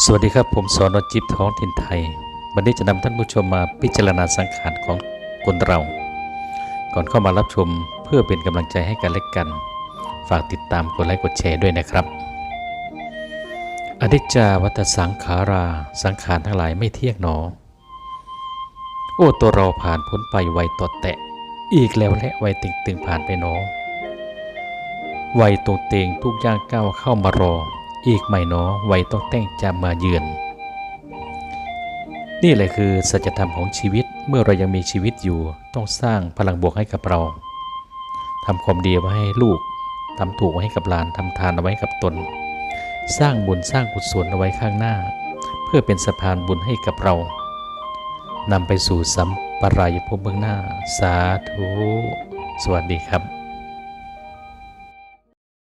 สวัสดีครับ ผมสอนจิบท้องถิ่นไทย วันนี้จะนำท่านผู้ชมมาพิจารณาสังขารของคนเรา ก่อนเข้ามารับชมเพื่อเป็นกำลังใจให้กันและกัน ฝากติดตามกดไลค์กดแชร์ด้วยนะครับ อนิจจาวัตสังขาราสังขารทั้งหลายไม่เที่ยงหนอ โอ้ตัวเราผ่านพ้นไปไวต่อแตะ อีกแล้วและไวตึงตึงผ่านไปหนอไวตรงเตงทุกย่างก้าวเข้ามารอ อีกไม่หนอไวต้องแต่งจะมาเยือน นี่แหละคือสัจธรรมของชีวิตเมื่อเรายังมีชีวิตอยู่ต้องสร้างพลังบวกให้กับเราทำความดีไว้ให้ลูกทำถูกไว้ให้กับหลานทำทานเอาไว้กับตน สร้างบุญสร้างกุศลเอาไว้ข้างหน้า เพื่อเป็นสะพานบุญให้กับเรานำไปสู่สัมปรายภพเบื้องหน้า สาธุ สวัสดีครับ